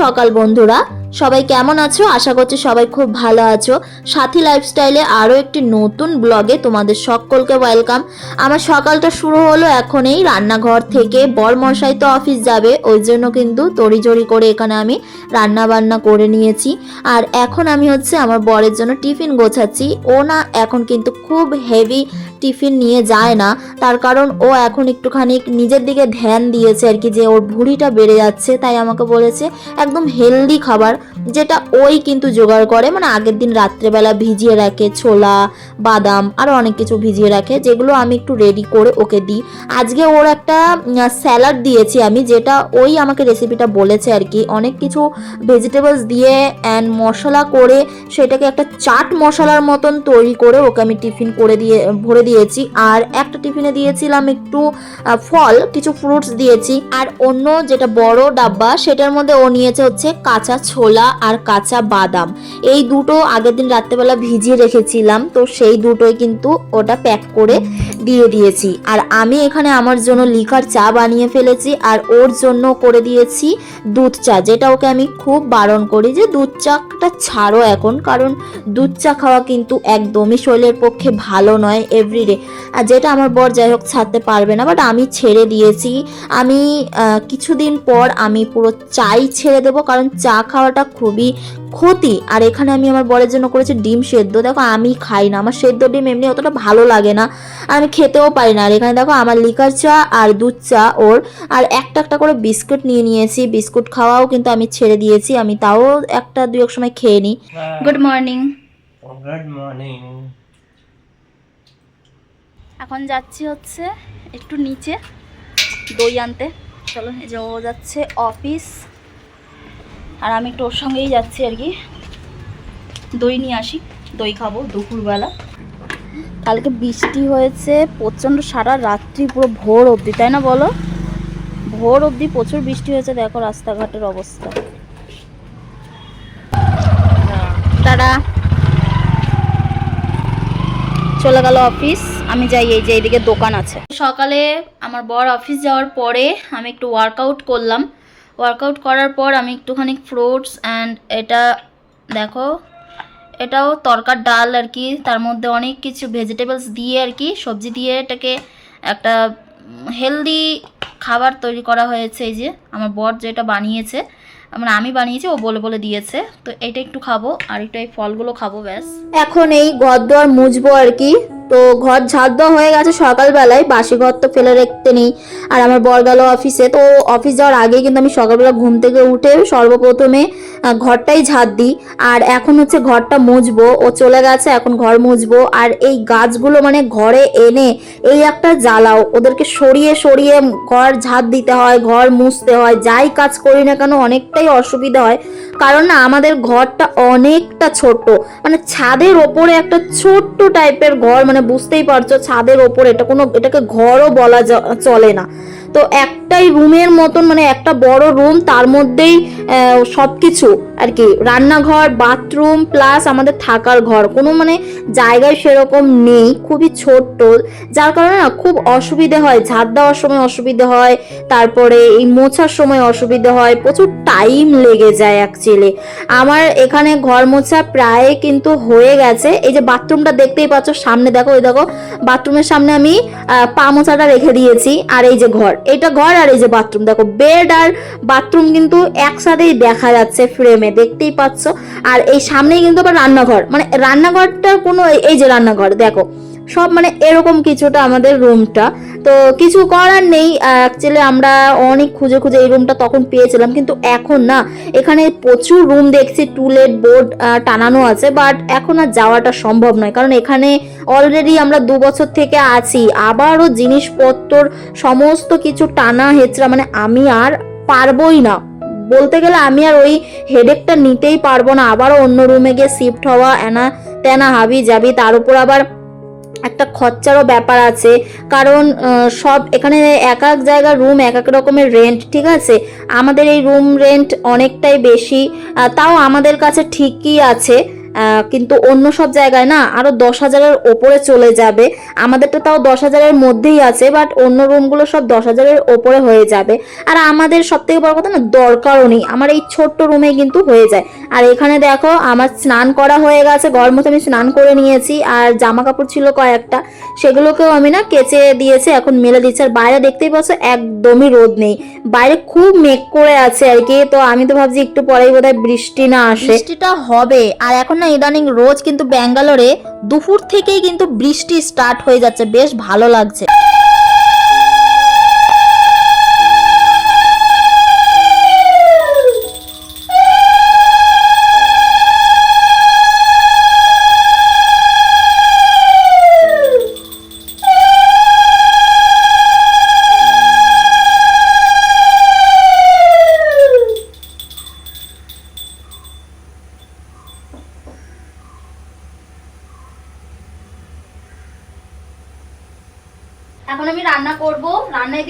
সকাল বন্ধুরা। সবাই কেমন আছো? আশা করছি সবাই খুব ভালো আছো। সাথী লাইফস্টাইলে আরও একটি নতুন ব্লগে তোমাদের সকলকে ওয়েলকাম আমার সকালটা শুরু হলো এখন এই রান্নাঘর থেকে বর মশাই তো অফিস যাবে, ওই জন্য কিন্তু তড়িজড়ি করে এখানে আমি রান্না বান্না করে নিয়েছি। আর এখন আমি হচ্ছে আমার বরের জন্য টিফিন গোছাচ্ছি। ও না এখন কিন্তু খুব হেভি টিফিন নিয়ে যায় না। তার কারণ ও এখন একটুখানি নিজের দিকে ধ্যান দিয়েছে আর কি, যে ওর ভুঁড়িটা বেড়ে যাচ্ছে, তাই আমাকে বলেছে একদম হেলদি খাবার, যেটা ওই কিন্তু জোগাড় করে মানে আগের দিন রাত্রেবেলা ভিজিয়ে রাখে ছোলা, বাদাম আরও অনেক কিছু ভিজিয়ে রাখে, যেগুলো আমি একটু রেডি করে ওকে দিই। আজকে ওর একটা স্যালাড দিয়েছি আমি, যেটা ওই আমাকে রেসিপিটা বলেছে আর কি। অনেক কিছু ভেজিটেবলস দিয়ে অ্যান্ড মশলা করে, সেটাকে একটা চাট মশলার মতন তৈরি করে ওকে আমি টিফিন করে দিয়ে, ভরে দিয়েছি আর একটা টিফিনে দিয়েছিলাম একটু ফল, কিছু ফ্রুটস দিয়েছি। আর অন্য যেটা বড় ডাব্বা সেটার মধ্যে ও নিয়েছে হচ্ছে কাঁচা ছোলা আর কাঁচা বাদাম। এই দুটো আগের দিন রাত্রেবেলা ভিজিয়ে রেখেছিলাম, তো সেই দুটোই কিন্তু ওটা প্যাক করে দিয়ে দিয়েছি। আর আমি এখানে আমার জন্য লিকার চা বানিয়ে ফেলেছি আর ওর জন্য করে দিয়েছি দুধ চা, যেটা ওকে আমি খুব বারণ করি যে দুধ চাটা ছাড়ো এখন, কারণ দুধ চা খাওয়া কিন্তু একদমই শরীরের পক্ষে ভালো নয়। এভরিডে আর যেটা আমার বর যাই হোক ছাড়তে পারবে না বাট আমি ছেড়ে দিয়েছি। আমি কিছুদিন পর আমি পুরো চাই ছেড়ে দেবো কারণ চা খাওয়াটা খুবই ক্ষতি। আর এখানে আমি আমার বরের জন্য করেছি ডিম সেদ্ধ। দেখো আমি খাই না আমার সেদ্ধ ডিম এমনি অতটা ভালো লাগে না। আর আমি খেতেও পারি না। আর এখানে দেখো আমার লিকার চা আর দুধ চা ওর। আর একটা একটা করে বিস্কুট নিয়ে নিয়েছি। বিস্কুট খাওয়াও কিন্তু আমি ছেড়ে দিয়েছি। আমি তাও একটা দুই এক সময় খেয়ে নিই। গুড মর্নিং গুড মর্নিং এখন যাচ্ছি হচ্ছে একটু নিচে দই আনতে। চলো, এই যে ও যাচ্ছে অফিস আর আমি একটু ওর সঙ্গেই যাচ্ছি আর কি। দই নিয়ে আসি, দই খাব দুপুরবেলা। কালকে বৃষ্টি হয়েছে, প্রচণ্ড সারা রাত্রি পুরো ভোর অবধি, তাই না বলো? ভোর অবধি প্রচুর বৃষ্টি হয়েছে, দেখো রাস্তাঘাটের অবস্থা। টাটা চলে গেল অফিস, আমি যাই এই যে এইদিকে দোকান আছে। সকালে আমার বর অফিস যাওয়ার পরে আমি একটু ওয়ার্কআউট করলাম। ওয়ার্কআউট করার পর আমি একটুখানি ফ্রুটস অ্যান্ড এটা দেখো, এটাও তরকার ডাল আর কি, তার মধ্যে অনেক কিছু ভেজিটেবলস দিয়ে আর কি, সবজি দিয়ে এটাকে একটা হেলদি খাবার তৈরি করা হয়েছে এই যে, আমার বর যেটা বানিয়েছে। মানে আমি বানিয়েছি, ও বলে বলে দিয়েছে। তো এটা একটু খাব, আর একটু এই ফলগুলো খাব, ব্যাস। এখন এই ঘর দোয়ার মুছবো আর কি। তো ঘর ঝাড় দেওয়া হয়ে গেছে সকালবেলায়, বাসি ঘর তো ফেলে রাখতে নেই। আর আমার বর গেল অফিসে, তো অফিস যাওয়ার আগে কিন্তু আমি সকালবেলা ঘুম থেকে উঠে সর্বপ্রথমে ঘরটাই ঝাড় দিই। আর এখন হচ্ছে ঘরটা মুছবো, ও চলে গেছে, এখন ঘর মুছবো। আর এই গাছগুলো মানে ঘরে এনে এই একটা জ্বালাও, ওদেরকে সরিয়ে সরিয়ে ঘর ঝাড় দিতে হয়, ঘর মুছতে হয়, যাই কাজ করি না কেন অনেকটাই অসুবিধা হয়। কারণ না, আমাদের ঘরটা অনেকটা ছোট। মানে ছাদের ওপরে একটা ছোট্ট টাইপের ঘর মানে বুঝতেই পারছ, ছাদের ওপরে। এটা কোনো, এটাকে ঘরও বলা চলে না। তো একটাই রুমের মতন মানে একটা বড় রুম, তার মধ্যেই সব কিছু আর কি। রান্নাঘর, বাথরুম প্লাস আমাদের থাকার ঘর। কোনো মানে জায়গায় সেরকম নেই, খুবই ছোট্ট। যার কারণে না, খুব অসুবিধে হয়। ঝাড় দেওয়ার সময় অসুবিধে হয়, তারপরে এই মোছার সময় অসুবিধে হয়। প্রচুর টাইম লেগে যায় অ্যাকচুয়ালি আমার এখানে ঘর মোছা প্রায় কিন্তু হয়ে গেছে। এই যে বাথরুমটা দেখতেই পাচ্ছ, সামনে দেখো ওই দেখো, বাথরুমের সামনে আমি পা মোছাটা রেখে দিয়েছি। আর এই যে ঘর এটা ঘর আর এই যে বাথরুম দেখো বেড আর বাথরুম কিন্তু একসাথেই দেখা যাচ্ছে ফ্রেমে দেখতেই পাচ্ছ। আর এই সামনেই কিন্তু আবার রান্নাঘর মানে রান্নাঘরটার কোনো এই- যে রান্নাঘর, দেখো, সব মানে এরকম কিছুটা আমাদের রুমটা তো কিছু করার নেই। অ্যাকচুয়ালি আমরা অনেক খুঁজে খুঁজে এই রুমটা তখন পেয়েছিলাম, কিন্তু এখন না, এখানে প্রচুর রুম দেখছি টুলেট বোর্ড টানানো আছে বাট এখন আর যাওয়াটা সম্ভব নয়, কারণ এখানে অলরেডি আমরা দু বছর থেকে আছি। আবারও জিনিসপত্র সমস্ত কিছু টানা হেচড়া মানে আমি আর পারবোই না। বলতে গেলে আমি আর ওই হেডেকটা নিতেই পারব না। আবারও অন্য রুমে গিয়ে শিফট হওয়া এনা তেনা হাবি যাবি তার উপর আবার একটা খরচারও ব্যাপার আছে। কারণ সব এখানে এক এক জায়গার রুম এক এক রকমের রেন্ট ঠিক আছে? আমাদের এই রুম রেন্ট অনেকটাই বেশি তাও আমাদের কাছে ঠিকই আছে। কিন্তু অন্য সব জায়গায় না আরও দশ হাজারের ওপরে চলে যাবে। আমাদেরটা তাও দশ হাজারের মধ্যেই আছে বাট অন্য রুমগুলো সব দশ হাজারের ওপরে হয়ে যাবে। আর আমাদের সব থেকে বড় কথা না, দরকারও নেই। আমার এই ছোট্ট রুমে কিন্তু হয়ে যায়। আর এখানে দেখো, আমার স্নান করা হয়ে গেছে, ঘর মতো আমি স্নান করে নিয়েছি, আর জামা কাপড় ছিল কয়েকটা। সেগুলোকেও আমি না কেচে দিয়েছি, এখন মেলে দিচ্ছি। আর বাইরে দেখতেই পাচ্ছ, একদমই রোদ নেই। বাইরে খুব মেঘ করে আছে আর কি, তো আমি তো ভাবছি একটু পরেই বোধহয় বৃষ্টি না আসে। বৃষ্টিটা হবে, আর এখন না ইদানিং রোজ কিন্তু ব্যাঙ্গালোরে দুপুর থেকেই কিন্তু বৃষ্টি স্টার্ট হয়ে যাচ্ছে, বেশ ভালো লাগছে।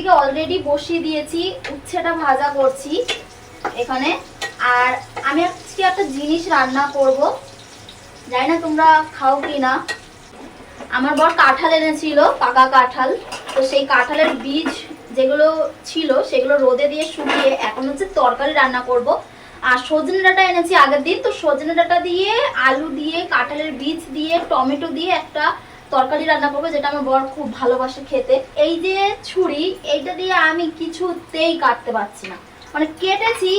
এদিকে অলরেডি বসিয়ে দিয়েছি, উচ্ছেটা ভাজা করছি এখানে। আর আমি আজকে একটা জিনিস রান্না করব। জানি না তোমরা খাও কি না আমার বর কাঁঠাল এনেছিল, পাকা কাঁঠাল। তো সেই কাঁঠালের বীজ যেগুলো ছিল, সেগুলো রোদে দিয়ে শুকিয়ে এখন হচ্ছে তরকারি রান্না করব। আর সজনে ডাঁটা এনেছি আগের দিন, তো সজনে ডাঁটা দিয়ে আলু দিয়ে, কাঁঠালের বীজ দিয়ে, টমেটো দিয়ে একটা তরকারি রান্না করব, যেটা আমার বর খুব ভালোবাসে খেতে। এই যে ছুরি, এইটা দিয়ে আমি কিছুতেই কাটতে পারছি না। মানে কেটেছি,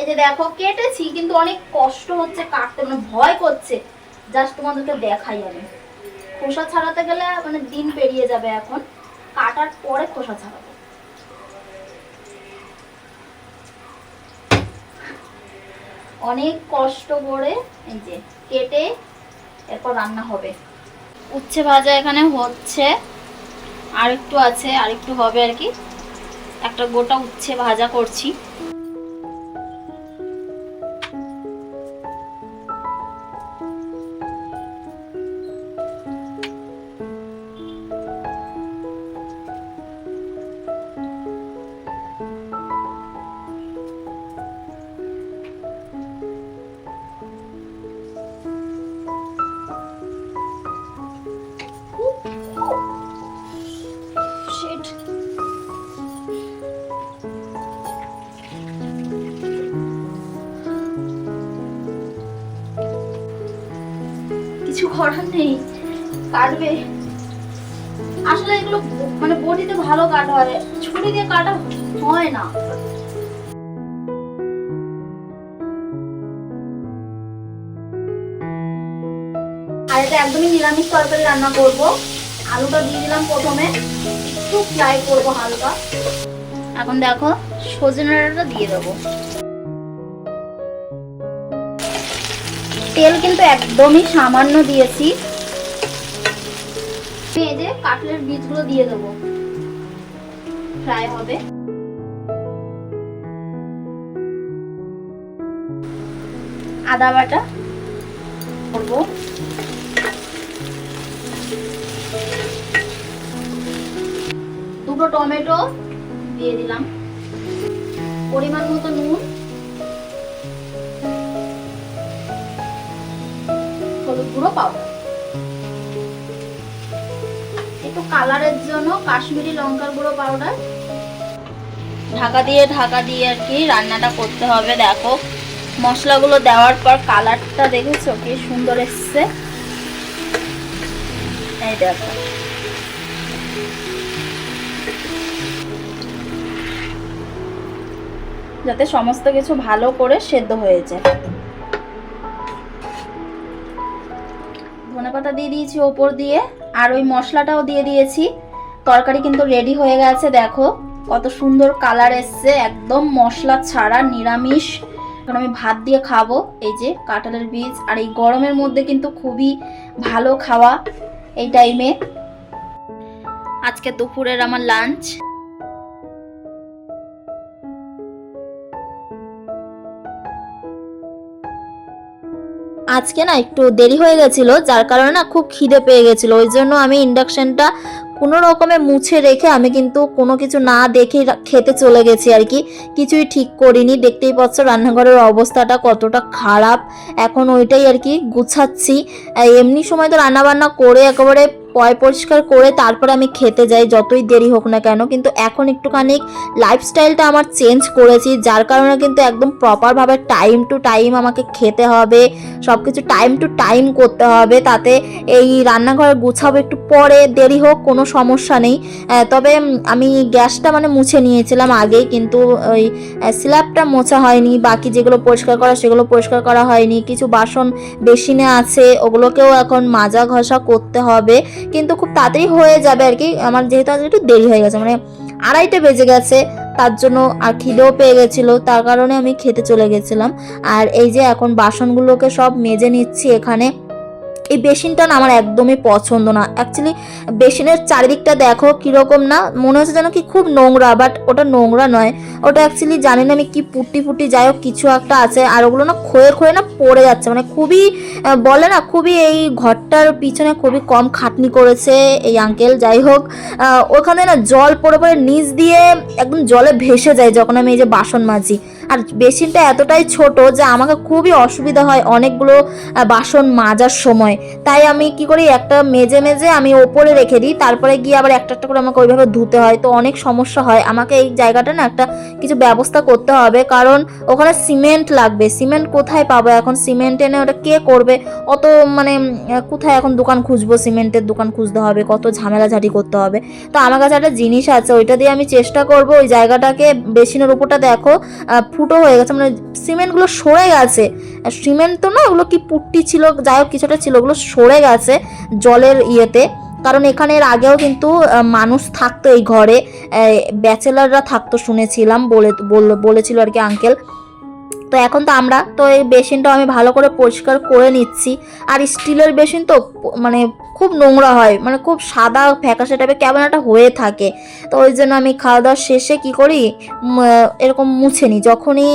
এই যে দেখো, কেটেছি, কিন্তু অনেক কষ্ট হচ্ছে কাটতে মানে ভয় করছে। জাস্ট তোমাদেরকে দেখাই আমি। খোসা ছাড়াতে গেলে মানে দিন পেরিয়ে যাবে এখন। কাটার পরে খোসা ছাড়াবো। অনেক কষ্ট করে এই যে কেটে এরপর রান্না হবে। উচ্ছে ভাজা এখানে হচ্ছে। আর একটু আছে আর একটু হবে আর কি। একটা গোটা উচ্ছে ভাজা করছি। করার নেই, কাটবে। আসলে এগুলো মানে বটিতে ভালো কাটা হয়, ছুরি দিয়ে কাটা হয় না। আর এটা একদমই নিরামিষ তরকারি রান্না করব। আলুটা দিয়ে দিলাম প্রথমে, একটু ফ্রাই করব হালকা। এখন দেখো, সজনে ডাঁটাটা দিয়ে দেবো। তেল কিন্তু একদমই সামান্য দিয়েছি। এই যে কাটলের বীজগুলো দিয়ে দেবো। ফ্রাই হবে। আদা বাটা করব। দুটো টমেটো দিয়ে দিলাম। পরিমাণ মতো নুন। হলুদ গুঁড়ো পাউডার একটু কালারের জন্য কাশ্মীরি লঙ্কার গুঁড়ো পাউডার ঢাকা দিয়ে ঢাকা দিয়ে আর কি রান্নাটা করতে হবে, দেখো। মশলাগুলো দেওয়ার পর কালারটা দেখেছ? কি সুন্দর এসছে। এই দেখো। যাতে সমস্ত কিছু ভালো করে সেদ্ধ হয়ে যায়। ধনেপাতা দিয়ে দিয়েছি ওপর দিয়ে, আর ওই মশলাটাও দিয়ে দিয়েছি। তরকারি কিন্তু রেডি হয়ে গেছে, দেখো। কত সুন্দর কালার এসছে, একদম মশলা ছাড়া, নিরামিষ। এখন আমি ভাত দিয়ে খাব, এই যে কাঁঠালের বীজ। আর এই গরমের মধ্যে কিন্তু খুবই ভালো খাওয়া এই টাইমে আজকে দুপুরের আমার লাঞ্চ আজকে না একটু দেরি হয়ে গেছিল, যার কারণে না খুব খিদে পেয়ে গেছিল। ওই জন্য আমি ইন্ডাকশানটা কোনো রকমে মুছে রেখে আমি কিন্তু কোনো কিছু না দেখে খেতে চলে গেছি আর কি। কিছুই ঠিক করিনি, দেখতেই পাচ্ছ রান্নাঘরের অবস্থাটা কতটা খারাপ। এখন ওইটাই আর কি গুছাচ্ছি। এমনি সময় তো রান্নাবান্না করে একেবারে পয় পরিষ্কার করে তারপরে আমি খেতে যাই, যতই দেরি হোক না কেন। কিন্তু এখন একটুখানি লাইফস্টাইলটা আমার চেঞ্জ করেছি, যার কারণে কিন্তু একদম প্রপারভাবে টাইম টু টাইম আমাকে খেতে হবে সব কিছু টাইম টু টাইম করতে হবে, তাতে এই রান্নাঘরে গুছাবো একটু পরে, দেরি হোক, কোনো সমস্যা নেই। তবে আমি গ্যাসটা মানে মুছে নিয়েছিলাম আগেই, কিন্তু ওই স্ল্যাবটা মোছা হয়নি, বাকি যেগুলো পরিষ্কার করা, সেগুলো পরিষ্কার করা হয়নি। কিছু বাসন বেসিনে আছে, ওগুলোকেও এখন মাজা ঘষা করতে হবে। কিন্তু খুব তাড়াতাড়ি হয়ে যাবে আর কি। আমার যেহেতু আজকে একটু দেরি হয়ে গেছে মানে আড়াইটা বেজে গেছে, তার জন্য আর খিদেও পেয়ে গেছিল, তার কারণে আমি খেতে চলে গেছিলাম। আর এই যে এখন বাসনগুলোকে সব মেজে নিচ্ছি এখানে। এই বেসিনটা না আমার একদমই পছন্দ না। অ্যাকচুয়ালি বেসিনের চারিদিকটা দেখো কীরকম না, মনে হচ্ছে যেন কি খুব নোংরা বাট ওটা নোংরা নয়। ওটা অ্যাকচুয়ালি জানি না আমি কি পুটি পুটি যাই হোক কিছু একটা আছে, আর ওগুলো না ক্ষয়ে ক্ষয়ে না পড়ে যাচ্ছে। মানে খুবই বলে না খুবই এই ঘরটার পিছনে খুবই কম খাটনি করেছে এই আঙ্কেল যাই হোক ওখানে না জল পড়ে পড়ে নিচ দিয়ে একদম জলে ভেসে যায় যখন আমি এই যে বাসন মাজি। আর বেসিনটা এতটাই ছোট যে আমাকে খুবই অসুবিধা হয় অনেকগুলো বাসন মাজার সময়। তাই আমি কি করি, একটা মেজে মেজে আমি ওপরে রেখে দিই, তারপরে গিয়ে আবার একটা একটা করে আমাকে ওইভাবে ধুতে হয়। তো অনেক সমস্যা হয়। আমাকে এই জায়গাটা না একটা কিছু ব্যবস্থা করতে হবে, কারণ ওখানে সিমেন্ট লাগবে। সিমেন্ট কোথায় পাবো? এখন সিমেন্ট এনে ওটা কে করবে? অত মানে কোথায় এখন দোকান খুঁজবো? সিমেন্টের দোকান খুঁজতে হবে, কত ঝামেলা ঝাঁটি করতে হবে। তো আমার কাছে একটা জিনিস আছে, ওইটা দিয়ে আমি চেষ্টা করব ওই জায়গাটাকে বেসিনের উপরটা দেখো ফুটো হয়ে গেছে মানে সিমেন্টগুলো সরে গেছে। আর সিমেন্ট তো না, ওগুলো কি পুট্টি ছিল, যাই হোক কিছুটা ছিল, ওগুলো সরে গেছে জলের ইয়েতে। কারণ এখানে আগেও কিন্তু মানুষ থাকতো এই ঘরে ব্যাচেলাররা থাকতো শুনেছিলাম, বলে, বল- বলেছিল আর কি আঙ্কেল। তো এখন তো আমরা, তো এই বেসিনটাও আমি ভালো করে পরিষ্কার করে নিচ্ছি। আর স্টিলের বেসিন তো মানে খুব নোংরা হয় মানে খুব সাদা ফ্যাকাশে টাইপের কেমন একটা হয়ে থাকে। তো ওই জন্য আমি খাওয়া দাওয়া শেষে কি করি? এরকম মুছে নিই। যখনই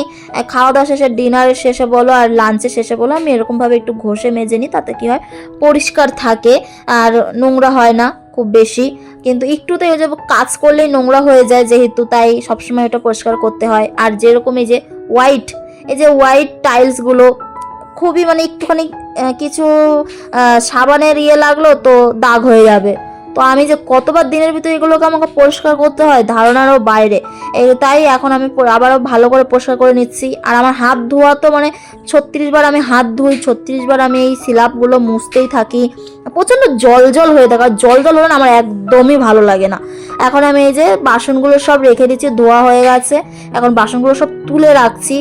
খাওয়া দাওয়া শেষে ডিনারের শেষে বলো আর লাঞ্চের শেষে বলো, আমি এরকমভাবে একটু ঘষে মেজে নিই, তাতে কি হয়? পরিষ্কার থাকে। আর নোংরা হয় না, খুব বেশি। কিন্তু একটুতে ওই যে কাজ করলেই নোংরা হয়ে যায় যেহেতু, তাই সবসময় ওটা পরিষ্কার করতে হয়। আর যেরকম এই যে হোয়াইট এই যে হোয়াইট টাইলসগুলো খুবই মানে একটুখানি কিছু সাবানের ইয়ে লাগল তো দাগ হয়ে যাবে। তো আমি যে কতবার দিনের ভিতরে এগুলোকে আমাকে পরিষ্কার করতে হয় ধারণারও বাইরে। তাই এখন আমি আবারও ভালো করে পরিষ্কার করে নিচ্ছি। আর আমার হাত ধোয়া তো মানে ছত্রিশবার আমি হাত ধুই ছত্রিশবার আমি এই সিলাপগুলো মুছতেই থাকি। প্রচণ্ড জল জল হয়ে থাকে জল জল হলে আমার একদমই ভালো লাগে না। এখন আমি এই যে বাসনগুলো সব রেখে দিচ্ছি, ধোয়া হয়ে গেছে, এখন বাসনগুলো সব তুলে রাখছি।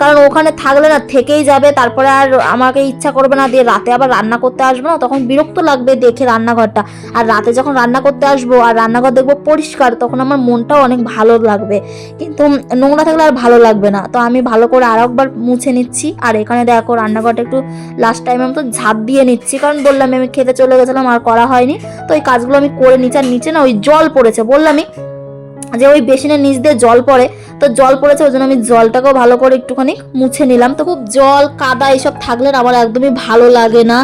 কারণ ওখানে থাকলে না থেকেই যাবে, তারপরে আর আমাকে ইচ্ছা করবে না দিয়ে রাতে আবার রান্না করতে আসব না, তখন বিরক্ত লাগবে দেখে রান্নাঘরটা। আর রাতে যখন রান্না করতে আসব আর রান্নাঘর দেখব পরিষ্কার, তখন আমার মনটাও অনেক ভালো লাগবে। কিন্তু নোংরা থাকলে আর ভালো লাগবে না। তো আমি ভালো করে আর একবার মুছে নিচ্ছি। আর এখানে দেখো রান্নাঘরটা একটু লাস্ট টাইম আমি তো ঝাঁপ দিয়ে নিচ্ছি। কারণ বললাম আমি খেতে চলে গেছিলাম আর করা হয়নি। তো ওই কাজগুলো আমি করে নিচে আর নিচে না ওই জল পড়েছে। বললামই যে ওই বেসিনের নিচ দিয়ে জল পড়ে। তো জল পড়েছে, ওই জন্য আমি জলটাকেও ভালো করে একটুখানি মুছে নিলাম। তো খুব জল, কাদা এইসব থাকলে আমার একদমই ভালো লাগে না।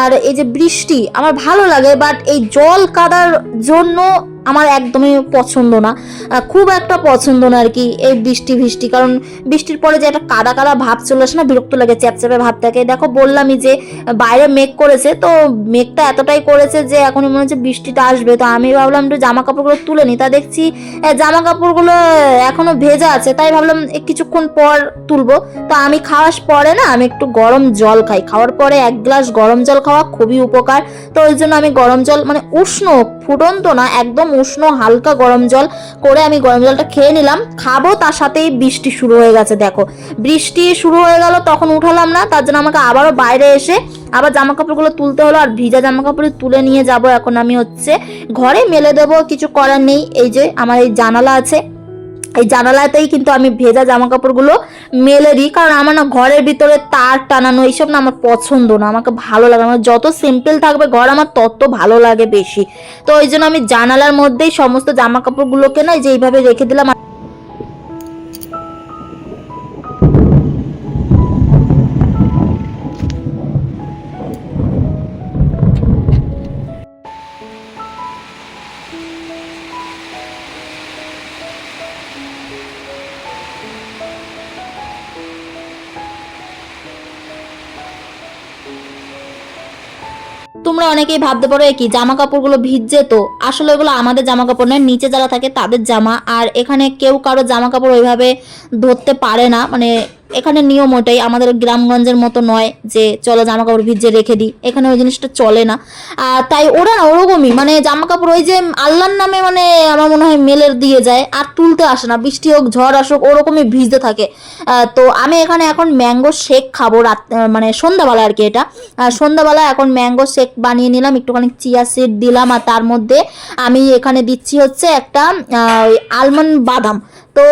আর এই যে বৃষ্টি, আমার ভালো লাগে বাট এই জল কাদার জন্য আমার একদমই পছন্দ না। খুব একটা পছন্দ না আর কি এই বৃষ্টি ফিষ্টি কারণ বৃষ্টির পরে যে একটা কাদা কাদা ভাব চলে আসে না, বিরক্ত লাগে, চ্যাপচ্যাপে ভাব থাকে। দেখো, বললামই যে বাইরে মেঘ করেছে, তো মেঘটা এতটাই করেছে যে এখন মনে হচ্ছে বৃষ্টিটা আসবে। তো আমি ভাবলাম একটু জামা কাপড়গুলো তুলে নিই তা দেখছি জামা কাপড়গুলো এখনও ভেজা আছে, তাই ভাবলাম কিছুক্ষণ পর তুলবো। তো আমি খাওয়ার পরে না, আমি একটু গরম জল খাই। খাওয়ার পরে এক গ্লাস গরম জল খাওয়া খুবই উপকার। তো ওই জন্য আমি গরম জল মানে উষ্ণ ফুটন্ত না, একদম উষ্ণ, হালকা গরম জল করে আমি গরম জলটা খেয়ে নিলাম। খাব, তার সাথেই বৃষ্টি শুরু হয়ে গেছে, দেখো। বৃষ্টি শুরু হয়ে গেল, তখন উঠালাম না, তার জন্য আমাকে আবারও বাইরে এসে আবার জামা কাপড়গুলো তুলতে হলো, আর ভিজা জামা কাপড় তুলে নিয়ে যাব এখন আমি হচ্ছে। ঘরে মেলে দেবো, কিছু করার নেই, এই যে আমার এই জানালা আছে এই জানালাতেই কিন্তু আমি ভেজা জামা কাপড়গুলো মেলে দিই কারণ আমার না ঘরের ভিতরে তার টানানো এইসব না আমার পছন্দ না, আমাকে ভালো লাগে আমার যত সিম্পল থাকবে ঘর আমার তত ভালো লাগে বেশি। তো ওই জন্য আমি জানালার মধ্যেই সমস্ত জামা কাপড়গুলোকে না যেইভাবে রেখে দিলাম তোমরা অনেকেই ভাবতে পারো কি জামা কাপড়গুলো ভিজছে তো। আসলে ওগুলো আমাদের জামা কাপড় নয়, নিচে যারা থাকে তাদের জামা। আর এখানে কেউ কারও জামা কাপড় ওইভাবে ধরতে পারে না মানে এখানে নিয়ম ওটাই, আমাদের গ্রামগঞ্জের মতো নয় যে চলো জামা কাপড় ভিজে রেখে দিই, এখানে ওই জিনিসটা চলে না। তাই ওরা না ওরকমই মানে জামা কাপড় ওই যে আল্লাহর নামে মানে আমার মনে হয় মেলের দিয়ে যায়, আর তুলতে আসে না, বৃষ্টি হোক, ঝড় আসুক, ওরকমই ভিজতে থাকে। তো আমি এখানে এখন ম্যাঙ্গো শেক খাব রাত মানে সন্ধ্যাবেলা আর কি এটা। সন্ধ্যাবেলা এখন ম্যাঙ্গো শেক বানিয়ে নিলাম, একটুখানি চিয়া সিড দিলাম, আর তার মধ্যে আমি এখানে দিচ্ছি হচ্ছে একটা ওই আলমন্ড বাদাম। তো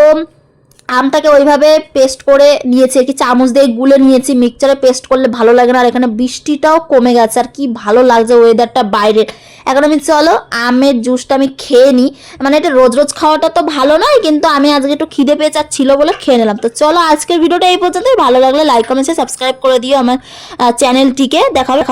আমটাকে ওইভাবে পেস্ট করে নিয়েছি, আর কি চামচ দিয়ে গুলে নিয়েছি। মিক্সচারে পেস্ট করলে ভালো লাগে না, আর এখানে বৃষ্টিটাও কমে গেছে, আর কি ভালো লাগছে ওয়েদারটা বাইরের এখন আমি, চলো, আমের জুসটা আমি খেয়ে নিই মানে এটা রোজ রোজ খাওয়াটা তো ভালো নয়, কিন্তু আমি আজকে একটু খিদে পেয়ে ছিল বলে খেয়ে নিলাম। তো চলো, আজকের ভিডিওটা এই পর্যন্তই। ভালো লাগলে লাইক কমেন্ট সাবস্ক্রাইব করে দিও আমার চ্যানেলটিকে দেখাবে